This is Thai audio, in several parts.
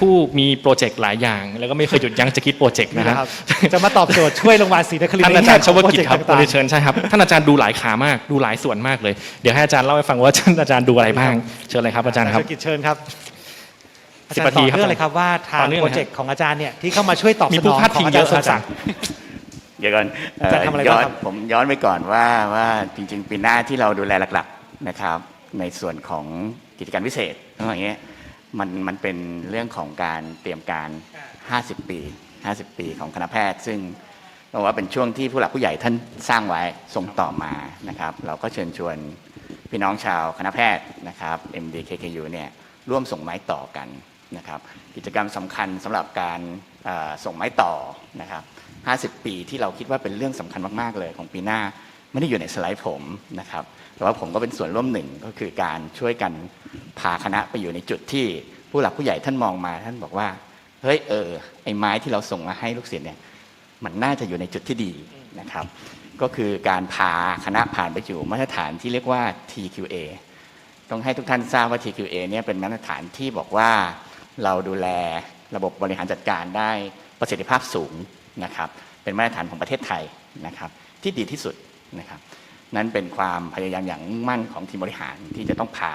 ผู้มีโปรเจกต์หลายอย่าง แล้วก็ไม่เคยหยุดยั้งจะคิดโปรเจกต์นี่นะแหละคครัรับบจะมาตอบโจทย์ช่วยโรงพยาบาลศรีนครินทร์ท่านอาจารย์ชวกิจครับในแง่ของโปรเรีเจกต์ยนเชิญใช่ครับท่านอาจารย์ดูหลายขามากดูหลายส่วนมากเลย เดี๋ยวให้อาจารย์เล่าให้ฟังว่าท่านอาจารย์ดูอะไรบ้างเชิญเลยครับอาจารย์ครับชวกิจเชิญครับอาสิบจารย์นาทีต่อครับเนื่องเลยครับว่าทางต่อเนื่องโปเลรยเจกต์ของอาจารย์เนี่ยที่เข้ามาช่วยตอบมีสนผู้องพาดของพิงอาเยจารอะย์สสมมศัศักกดิ์ดิ์เดี๋ยวก่อนเอ่อจะทำอะไรย้บ้าองนครับผมย้อนไปก่อนว่าว่าจริง ๆ ปีหน้าที่เราดูแลหลักๆนะครับ ในส่วนของกิจการพิเศษทั้งอย่างเงี้ย มันมันเป็นเรื่องของการเตรียมการ 50 ปี 50 ปีของคณะแพทย์ ซึ่งต้องบอกว่าเป็นช่วงที่ผู้หลักผู้ใหญ่ท่านสร้างไว้ส่งต่อมานะครับ เราก็เชิญชวนพี่น้องชาวคณะแพทย์นะครับ MDKKU เนี่ยร่วมส่งไม้ต่อกันนะครับ กิจกรรมสำคัญสำหรับการส่งไม้ต่อนะครับ 50 ปีที่เราคิดว่าเป็นเรื่องสำคัญมาก ๆ เลยของปีหน้า ไม่ได้อยู่ในสไลด์ผมนะครับแต่ว่าผมก็เป็นส่วนร่วมหนึ่งก็คือการช่วยกันพาคณะไปอยู่ในจุดที่ผู้หลักผู้ใหญ่ท่านมองมา ท่านบอกว่าเฮ้ยเออไอ้ไม้ที่เราส่งมาให้ลูกศิษย์เนี่ยมันน่าจะอยู่ในจุดที่ดีนะครับ ก็คือการพาคณะผ่านไปอยู่มาตรฐานที่เรียกว่า TQA ต้องให้ทุกท่านทราบว่า TQA เนี่ยเป็นมาตรฐานที่บอกว่าเราดูแลระบบบริหารจัดการได้ประสิทธิภาพสูงนะครับ เป็นมาตรฐานของประเทศไทยนะครับ ที่ดีที่สุด นะครับนั่นเป็นความพยายามอย่างมุ่งมั่นของทีมบริหารที่จะต้องพา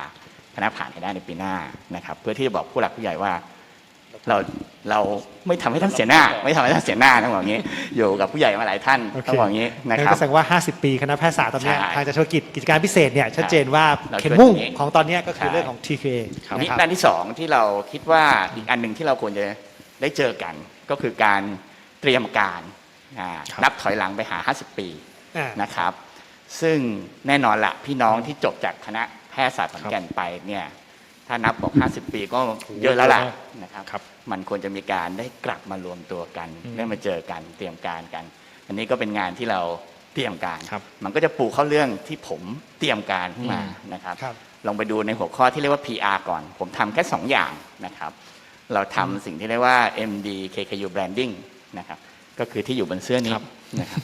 คณะผ่านให้ได้ในปีหน้านะครับ เพื่อที่จะบอกผู้หลักผู้ใหญ่ว่าเราเราไม่ทำให้ท่านเสียหน้า ไม่ทำให้ท่านเสียหน้าต้องบอกอย่างนี้อยู่กับผู้ใหญ่มาหลายท่านโอเคต้องบอกอย่างนี้นะนั่นครับก็แสดงว่า 50 ปีคณะแพทยศาสตร์ตอนเนี้ยใช่ทางอาจารย์ชวกิจกิจการพิเศษเนี่ยชัดเจนว่าเราเข็มมุ่งช่วยตรงนี้ของตอนเนี้ยก็คือใช่เรื่องของ TKA ทีนี้นะครับด้านที่สองที่เราคิดว่าอีกอันหนึ่งที่เราควรจะได้เจอกัน ก็คือการเตรียมการอ่าครับนับถอยหลังไปหา 50 ปีอ่า นะครับ ซึ่งแน่นอนละพี่น้องที่จบจากคณะแพทยศาสตร์ขอนแก่นไปเนี่ยถ้านับบอก 50 ปีก็เยอะแล้วล่ะนะครับครับมันควรจะมีการได้กลับมารวมตัวกันอืมได้มาเจอกันเตรียมการกัน อันนี้ก็เป็นงานที่เราเตรียมการครับมันก็จะปูเข้าเรื่องที่ผมเตรียมการขึ้นมาอืมนะครับครับ ลองไปดูในหัวข้อที่เรียกว่า PR ก่อน ผมทำแค่ 2 อย่างนะครับ เราทำสิ่งที่เรียกว่า MD KKU Branding นะครับ ก็คือที่อยู่บนเสื้อนี้ครับนะครับ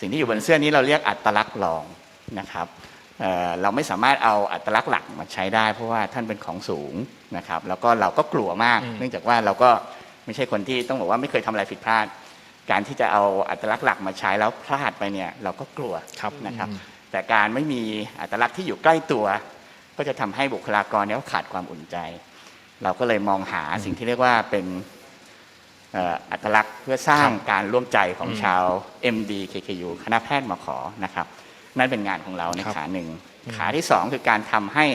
สิ่งที่อยู่บนเสื้อนี้เราเรียกอัตลักษณ์รองนะครับเอ่อเราไม่สามารถเอาอัตลักษณ์หลักมาใช้ได้ เพราะว่าท่านเป็นของสูงนะครับ แล้วก็เราก็กลัวมากอืมเนื่องจากว่าเราก็ไม่ใช่คนที่ต้องบอกว่าไม่เคยทำอะไรผิดพลาด การที่จะเอาอัตลักษณ์หลักมาใช้แล้วพลาดไปเนี่ยเราก็กลัวครับนะครับอืมแต่การไม่มีอัตลักษณ์ที่อยู่ใกล้ตัว ก็จะทำให้บุคลากรเนี่ยขาดความอุ่นใจ เราก็เลยมองหาสิ่งที่เรียกว่าเป็นเอ่ออัตลักษณ์เพื่อสร้างการร่วมใจของอืมชาว MD KKU คณะแพทย์มาขอนะครับ นั่นเป็นงานของเราในครับขาหนึ่งอืมขาที่สองคือการทำให้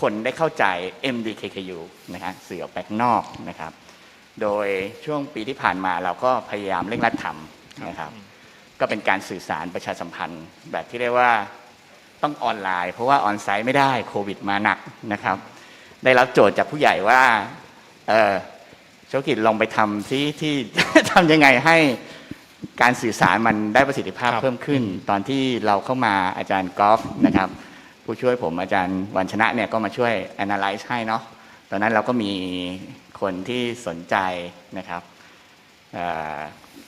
คนได้เข้าใจ MD KKU นะฮะสื่อออกไปข้างนอกนะครับ โดยช่วงปีที่ผ่านมาเราก็พยายามเร่งรัดทำนะครับ ก็เป็นการสื่อสารประชาสัมพันธ์ แบบที่เรียกว่าต้องออนไลน์ เพราะว่าออนไซต์ไม่ได้โควิดมาหนักนะครับ ได้รับโจทย์จากผู้ใหญ่ว่าเออ โชกิจลองไปทำที่ที่ ทำยังไงให้การสื่อสารมันได้ประสิทธิภาพครับ เพิ่มขึ้น ตอนที่เราเข้ามาอาจารย์กอล์ฟนะครับ ผู้ช่วยผมอาจารย์วันชนะเนี่ยก็มาช่วย analyze ให้เนาะตอนนั้นเราก็มีคนที่สนใจนะครับเอ่อ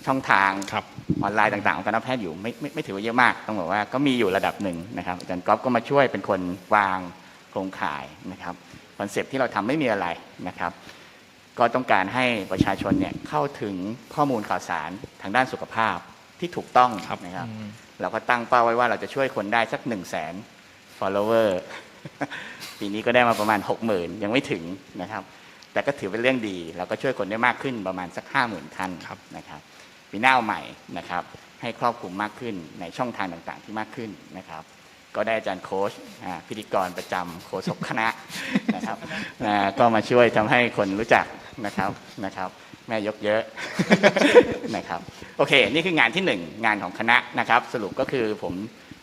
ช่องทาง ครับ ออนไลน์ต่างๆของคณะแพทย์อยู่ไม่ไม่ไม่ถือว่าเยอะมากต้องบอกว่าก็มีอยู่ระดับหนึ่งนะครับอาจารย์ก๊อฟก็มาช่วยเป็นคนวางโครงข่ายนะครับคอนเซปต์ที่เราทำไม่มีอะไรนะครับ ก็ต้องการให้ประชาชนเนี่ยเข้าถึงข้อมูลข่าวสารทางด้านสุขภาพที่ถูกต้องครับนะครับอืมเราก็ตั้งเป้าไว้ว่าเราจะช่วยคนได้สัก1 0 0 0 0แสน follower ปีนี้ก็ได้มาประมาณ 60,000 ยังไม่ถึงนะครับ แต่ก็ถือเป็นเรื่องดี เราก็ช่วยคนได้มากขึ้นประมาณสัก 50,000ท่านครับนะครับปีหน้าเอาใหม่นะครับ ให้ครอบคลุมมากขึ้นในช่องทางต่างๆ ที่มากขึ้นนะครับก็ได้อาจารย์โค้ชอ่าพิธีกรประจำโค้ชคณะนะครับอ่าก็มาช่วยทำให้คนรู้จัก นะครับนะครับ แม่ยกเยอะนะครับโอเค นี่คืองานที่หนึ่งงานของคณะนะครับ สรุปก็คือผม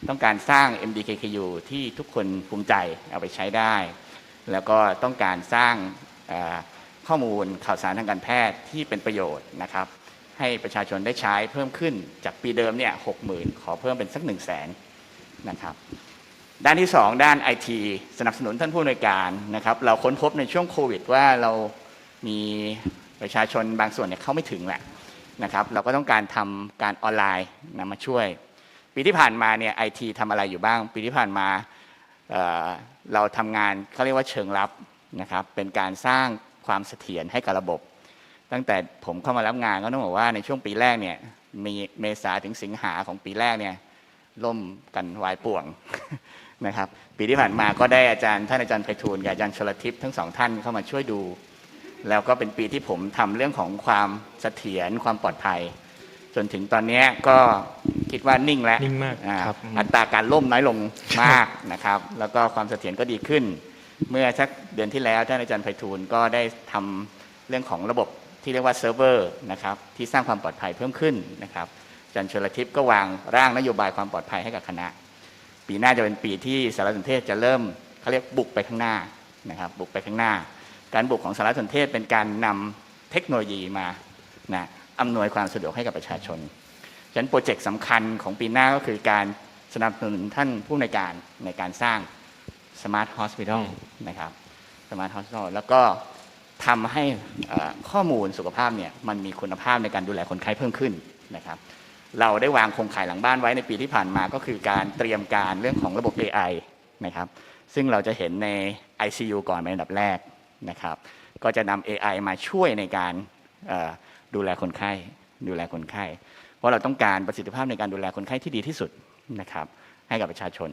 ต้องการสร้าง MDKKU ที่ทุกคนภูมิใจเอาไปใช้ได้ แล้วก็ต้องการสร้างข้อมูลข่าวสารทางการแพทย์ที่เป็นประโยชน์นะครับ ให้ประชาชนได้ใช้เพิ่มขึ้นจากปีเดิมเนี่ยหกหมื่นขอเพิ่มเป็นสักหนึ่งแสนนะครับด้านที่ 2 ด้านไอทีสนับสนุนท่านผู้อำนวยการนะครับ เราค้นพบในช่วงโควิดว่าเรา มีประชาชนบางส่วนเนี่ยเข้าไม่ถึงแหละนะครับ เราก็ต้องการทำการออนไลน์นะมาช่วย ปีที่ผ่านมาเนี่ยไอทีทำอะไรอยู่บ้าง ปีที่ผ่านมาเเราทำงานเขาเรียกว่าเชิงลับนะครับ เป็นการสร้างความเสถียรให้กับระบบ ตั้งแต่ผมเข้ามารับงานก็ต้องบอกว่าในช่วงปีแรกเนี่ยมีเมษาถึงสิงหาของปีแรกเนี่ยล่มกันวายป่วงนะครับ ปีที่ผ่านมาก็ได้อาจารย์ท่านอาจารย์ไพฑูรย์กับอาจารย์ชลทิพย์ทั้งสองท่านเข้ามาช่วยดู แล้วก็เป็นปีที่ผมทำเรื่องของความเสถียรความปลอดภัย จนถึงตอนเนี้ยก็คิดว่านิ่งแล้วนิ่งมากอ่ครับอืมอัตราการล่มน้อยลงมากนะครับ แล้วก็ความเสถียรก็ดีขึ้น เมื่อสักเดือนที่แล้วท่านอาจารย์ไพฑูรย์ก็ได้ทำเรื่องของระบบที่เรียกว่าเซิร์ฟเวอร์นะครับที่สร้างความปลอดภัยเพิ่มขึ้นนะครับอาจารย์ชลทิพย์ก็วางร่างนโยบายความปลอดภัยให้กับคณะ ปีหน้าจะเป็นปีที่สารสนเทศจะเริ่มเขาเรียกบุกไปข้างหน้านะครับบุกไปข้างหน้า การบุกของสารสนเทศเป็นการนำเทคโนโลยีมานะอำนวยความสะดวกให้กับประชาชนฉะนั้นโปรเจกต์สำคัญของปีหน้าก็คือการสนับสนุนท่านผู้ในการในการสร้าง Smart Hospital นะครับ Smart Hospital แล้วก็ทำให้ข้อมูลสุขภาพเนี่ยมันมีคุณภาพในการดูแลคนไข้เพิ่มขึ้นนะครับ เราได้วางโครงข่ายหลังบ้านไว้ในปีที่ผ่านมาก็คือการเตรียมการเรื่องของระบบ AI นะครับ ซึ่งเราจะเห็นใน ICU ก่อนเป็นอันดับแรก นะครับ ก็จะนำ AI มาช่วยในการดูแลคนไข้ดูแลคนไข้ เพราะเราต้องการประสิทธิภาพในการดูแลคนไข้ที่ดีที่สุดนะครับ ให้กับประชาชน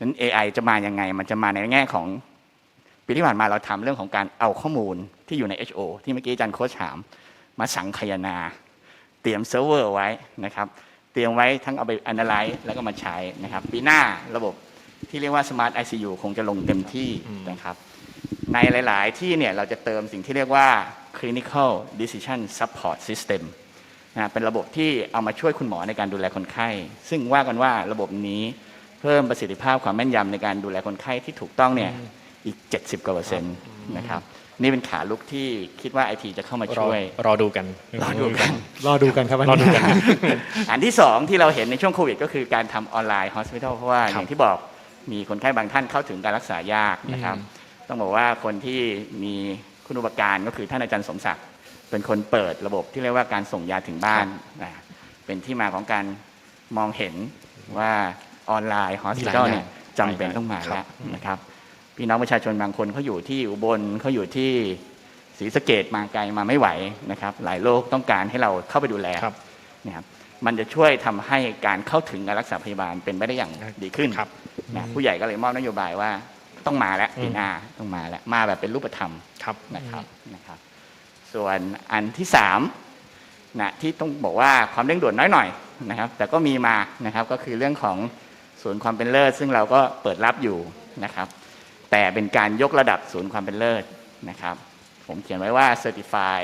นั้น AI จะมายังไง มันจะมาในแง่ของปีที่ผ่านมาเราทำเรื่องของการเอาข้อมูลที่อยู่ใน HO ที่เมื่อกี้อาจารย์โค้ชถาม มาสังคายนา เตรียมเซิร์ฟเวอร์ไว้นะครับ เตรียมไว้ทั้งเอาไป analyze แล้วก็มาใช้นะครับ ปีหน้าระบบที่เรียกว่า Smart ICU คงจะลงเต็มที่นะครับ ในหลาย ๆ ที่เนี่ยเราจะเติมสิ่งที่เรียกว่า clinical decision support system นะเป็นระบบที่เอามาช่วยคุณหมอในการดูแลคนไข้ ซึ่งว่ากันว่าระบบนี้เพิ่มประสิทธิภาพความแม่นยำในการดูแลคนไข้ที่ถูกต้องเนี่ยอีก 70กว่าเปอร์เซ็นต์นะครับนี่เป็นขาลุกที่คิดว่าไอทีจะเข้ามารอช่วย รอดูกัน รอดูกัน รอดูกันครับวันรอดูนี้กัน อันที่สองที่เราเห็นในช่วงโควิด ก็คือการทำออนไลน์ฮอสพิทอลเพราะว่าครับอย่างที่บอกมีคนไข้บางท่านเข้าถึงการรักษายากนะครับอืม ต้องบอกว่าคนที่มีคุณอุปการก็คือท่านอาจารย์สมศักดิ์เป็นคนเปิดระบบที่เรียกว่าการส่งยาถึงบ้านนะเป็นที่มาของการมองเห็นว่าออนไลน์ฮอสพิทอลเนี่ยจำเป็นต้องมาแล้วนะครับพี่น้องประชาชนบางคนเขาอยู่ที่อุบลเขาอยู่ที่ศรีสะเกดมาไกลมาไม่ไหวนะครับ หลายโรคต้องการให้เราเข้าไปดูแลครับนะครับมันจะช่วยทำให้การเข้าถึงการรักษาพยาบาลเป็นไปได้อย่างดีขึ้นครับนะผู้ใหญ่ก็เลยมอบนโยบายว่า ต้องมาแล้วอืมปีหน้าต้องมาแล้วมาแบบเป็นรูปธรรมครับนะครับนะครับ ส่วนอันที่สามนะที่ต้องบอกว่าความเร่งด่วนน้อยหน่อยนะครับ แต่ก็มีมานะครับก็คือเรื่องของศูนย์ความเป็นเลิศ ซึ่งเราก็เปิดรับอยู่นะครับ แต่เป็นการยกระดับศูนย์ความเป็นเลิศนะครับ ผมเขียนไว้ว่า Certify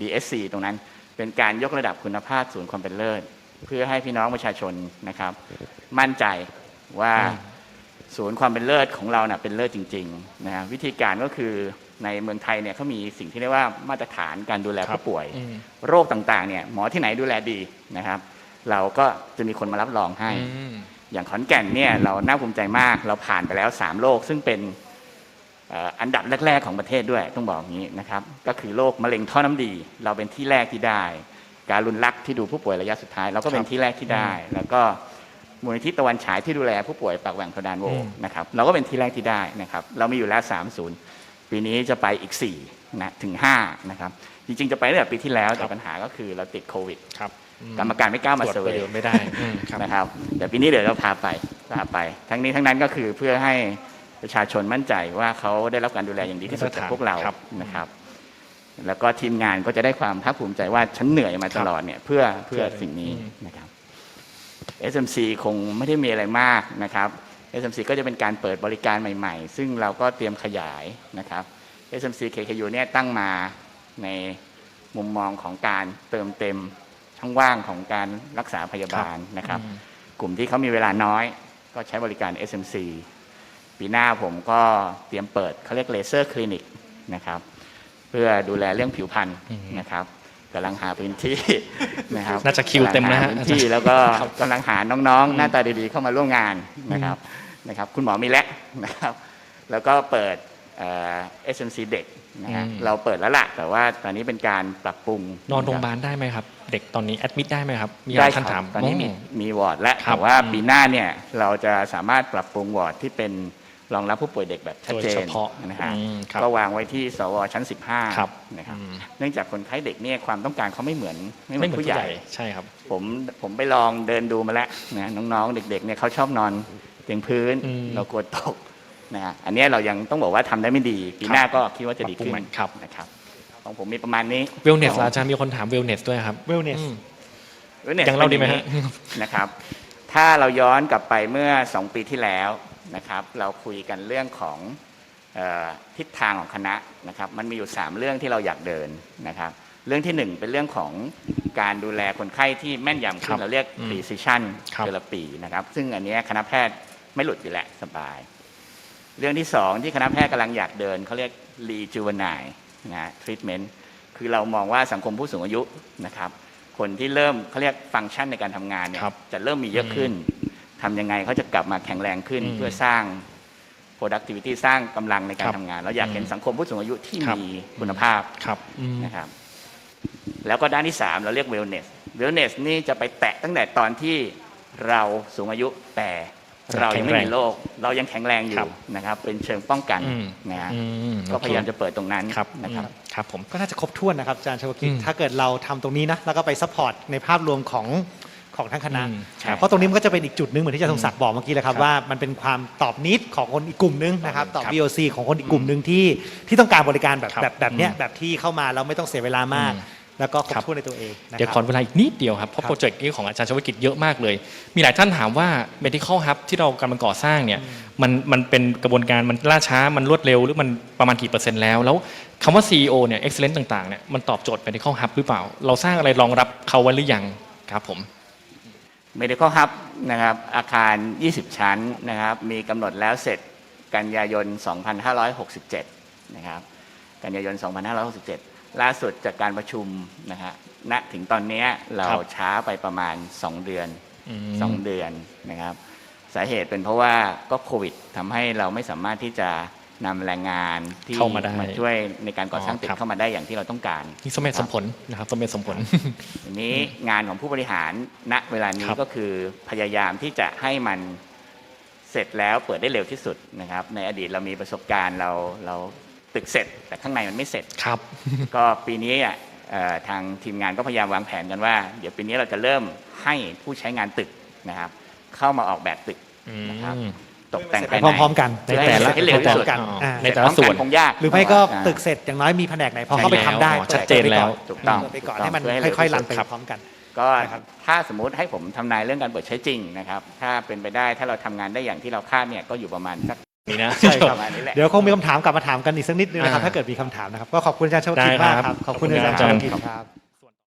DSC ตรงนั้นเป็นการยกระดับคุณภาพศูนย์ความเป็นเลิศ เพื่อให้พี่น้องประชาชนนะครับ มั่นใจว่าอืม ศูนย์ความเป็นเลิศของเราเน่ะเป็นเลิศจริงๆนะวิธีการก็คือในเมืองไทยเนี่ยเขามีสิ่งที่เรียกว่ามาตรฐานการดูแลครับผู้ป่วยอืมโรคต่างๆเนี่ยหมอที่ไหนดูแลดีนะครับ เราก็จะมีคนมารับรองให้อืมอย่างขอนแก่นเนี่ยเราน่าภูมิใจมากเราผ่านไปแล้ว 3 โรคซึ่งเป็นเอ่ออันดับแรก ๆ ของประเทศด้วยต้องบอกอย่างนี้นะครับก็คือโรคมะเร็งท่อน้ำดี เราเป็นที่แรกที่ได้ การรุนลักที่ดูผู้ป่วยระยะสุดท้าย เราก็เป็นที่แรกที่ได้แล้วก็ มูลนิธิตะวันฉายที่ดูแลผู้ป่วยปากแหว่งเพดานโหวอืมนะครับเราก็เป็นที่แรกที่ได้นะครับเรามีอยู่แล้ว3ศูนย์ปีนี้จะไปอีก4นะถึง5นะครับจริงๆจะไปตั้งแต่ปีที่แล้วแต่ปัญหาก็คือเราติดโควิดครับอืกรรมการไม่กล้ามาตรวจเซอร์ปเวระโยย์ชน์ไม่ได้อืมครับนะครับแต่ปีนี้เดี๋ยวเราพาไปพาไป ทั้งนี้ทั้งนั้นก็คือเพื่อให้ประชาชนมั่นใจว่าเขาได้รับการดูแลอย่างดีที่สุดจากพวกเราครับนะครับ แล้วก็ทีมงานก็จะได้ความภาคภูมิใจว่าฉันเหนื่อยมาตลอดเนี่ยเพื่อเพื่อสิ่งนี้อืมนะครับ SMC คงไม่ได้มีอะไรมากนะครับ SMC ก็จะเป็นการเปิดบริการใหม่ ๆ ซึ่งเราก็เตรียมขยายนะครับ SMC KKU เนี่ยตั้งมาในมุมมองของการเติมเต็มช่องว่างของการรักษาพยาบาลนะครับอืมกลุ่มที่เขามีเวลาน้อยก็ใช้บริการ SMC ปีหน้าผมก็เตรียมเปิดเขาเรียกเลเซอร์คลินิกนะครับ เพื่อดูแลเรื่องผิวพรรณอืมนะครับ กำลังหาพื้นที่นะครับน่าจะคิวเต็มแล้วฮะกำงหาพื้นที่แล้วก็กำลังหาน้องๆ หน้าตาดีๆเข้ามาร่วมงานนะครับนะครับ คุณหมอมีแล้วนะครับ แล้วก็เปิดเอ่อ SMC เด็กนะฮะอืมเราเปิดแล้วล่ะแต่ว่าตอนนี้เป็นการปรับปรุงนอนโรงพยาะคบาลได้ไหมครับ เด็กตอนนี้แอดมิดได้ไหมครับมีได้ท่านคถารัมบตอนนี้มีโมีวอร์ดและครับแต่ว่าอืมปีหน้าเนี่ยเราจะสามารถปรับปรุงวอร์ดที่เป็น รองรับผู้ป่วยเด็กแบบชัดเจโดยเฉนพาะนะฮะอืมครับก็วางไว้ที่สวชั้น ครับ15นะครับอืม เนื่องจากคนไข้เด็กเนี่ยความต้องการเขาไม่เหมือนไม่เหมืไม่อนเหมือนผู้ผู้ใหใหญ่ญ่ ใช่ครับ ผมผมไปลองเดินดูมาแล้วนะน้องๆ เด็กๆเนี่ยเขาชอบนอนเตียงพื้น อืมเรากลัวตกนะฮะอันเนี้ยเรายังต้องบอกว่าทำได้ไม่ดี ปีหน้าก็คิดว่าจะดีขึ้นปรับปรุงใหม่ครับ นะครับของผมมีประมาณนี้เวลเนสอาจารย์มีคนถามเวลเนสด้วยครับ wellness อืม Wellness ยังเล่าดีไหมฮะเป็นอย่างนี้นะครับ ถ้าเราย้อนกลับไปเมื่อ 2 ปีที่แล้ว นะครับ เราคุยกันเรื่องของเออทิศทางของคณะนะครับ มันมีอยู่ 3 เรื่องที่เราอยากเดินนะครับ เรื่องที่ 1 เป็นเรื่องของการดูแลคนไข้ที่แม่นยำขึ้ครันบเราเรียกอืม precision ครับ therapy นะครับ ซึ่งอันเนี้ยคณะแพทย์ไม่หลุดอยู่แล้วสบาย เรื่องที่ 2 ที่คณะแพทย์กำลังอยากเดินเขาเรียก rejuvenate นะ treatment คือเรามองว่าสังคมผู้สูงอายุนะครับ คนที่เริ่มเขาเรียกฟังก์ชันในการทำงานเนี่ยครับจะเริ่มมีเยอะขึ้น ทำยังไงเขาจะกลับมาแข็งแรงขึ้นอืมเพื่อสร้าง productivity สร้างกำลังในการครับทำงาน เราอยากเห็นอืมสังคมผู้สูงอายุที่ครับมีคุณภาพครับอืมนะครับ แล้วก็ด้านที่ 3 เราเรียก wellness wellness นี่จะไปแตะตั้งแต่ตอนที่เราสูงอายุแต่เรายังไม่มีโรคเรายังแข็งแรงอครัยู่บนะครับ เป็นเชิงป้องกันอืมนะฮะอืมก็พยายามโอจะเปิดตรงนั้นเคครับนะครับอืมครับผมก็น่าจะครบถ้วนนะครับอาจารย์ชวกิจอืมถ้าเกิดเราทำตรงนี้นะแล้วก็ไปซัพพอร์ตในภาพรวมของ ของทั้งคณะ อืมครับเพราะตรงนี้มันก็จะเป็นอีกจุดหนึ่งเหมือนที่อาจารย์ทรงศักดิ์บอกเมื่อกี้เลยครับครับว่ามันเป็นความตอบนิดของคนอีกกลุ่มนึงนะครับตอบ ครับ VOC ของคนอีกกลุ่มหนึ่งที่ที่ต้องการบริการแบบครับแบบแบบเนี้ยอืมแบบที่เข้ามาแล้วไม่ต้องเสียเวลามาก อืมแล้วก็ครบครับ ถ้วนในตัวเองนะเดี๋ยวคขอรับเวลาอีกนิดเดียวครับ เพราะครับโปรเจกต์นี้ของอาจารย์ชวกิจเยอะมากเลย มีหลายท่านถามว่า medical hub ที่เรากำลังก่อสร้างเนี่ยมันมันเป็นกระบวนการมันล่าช้ามันรวดเร็วหรือมันประมาณกี่เปอร์เซ็นต์แล้ว แล้วคำว่า CEO เนี่ย excellence ต่างๆเนี่ยมันตอบโจทย์ medical hub หรือเปล่า เราสร้างอะไรรองรับเขาไว้หรือยังครับผม Medical Hub นะครับอาคาร 20 ชั้นนะครับมีกำหนดแล้วเสร็จกันยายน 2567 นะครับกันยายน 2567 ล่าสุดจากการประชุมนะฮะณถึงตอนเนี้ยเราครับช้าไปประมาณ 2 เดือนอืม2เดือนนะครับสาเหตุเป็นเพราะว่าก็โควิดทำให้เราไม่สามารถที่จะ นำแรงงานที่เข้ามาได้ช่วยในการก่อสร้างอ๋อตึกครับเข้ามาได้อย่างที่เราต้องการนี่สมเหตุสมผลนะครับสมเหตุสมผลทีนี้งานของผู้บริหารณเวลานี้ครับก็คือพยายามที่จะให้มันเสร็จแล้วเปิดได้เร็วที่สุดนะครับ ในอดีตเรามีประสบการณ์เราเราตึกเสร็จ แต่ข้างในมันไม่เสร็จครับ ก็ปีนี้อะเอ่อทางทีมงานก็พยายามวางแผนกันว่า เดี๋ยวปีนี้เราจะเริ่มให้ผู้ใช้งานตึกนะครับ เข้ามาออกแบบตึกนะครับอืม ตกแต่งไปภายใน พร้อมๆกันเพื่อให้ในแต่ละเสร็จให้เร็วที่สุดกันอ๋ออ่าในแต่ละส่วนเสร็จพร้อมกัคงยาก หรือไม่ก็อ่าตึกเสร็จอย่างน้อยมีแผนกไหนพอเข้าไปทำได้ใช่แล้วชัดเจนแล้ว ถูกต้องเปิดไปก่อนถูกต้องให้มันเพื่อให้เร็วค่อยๆที่สุรัดนไปครับพร้อมกัน ก็นะครับ ถ้าสมมุติให้ผมทำนายเรื่องการเปิดใช้จริงนะครับ ถ้าเป็นไปได้ถ้าเราทำงานได้อย่างที่เราคาดเนี่ยก็อยู่ประมาณสัก นี่นะ ใช่คปรับระมาณนี้แหละ เดี๋ยวคงมีคำถามกลับมาถามกันอีกสักนิดนึงนะครับ อ่าถ้าเกิดมีคำถามนะครับ ก็ขอบคุณอาจารย์ชวกิจได้มากครับครับขอบคุณขอบคุณอาจารย์ครับชวกิจครับ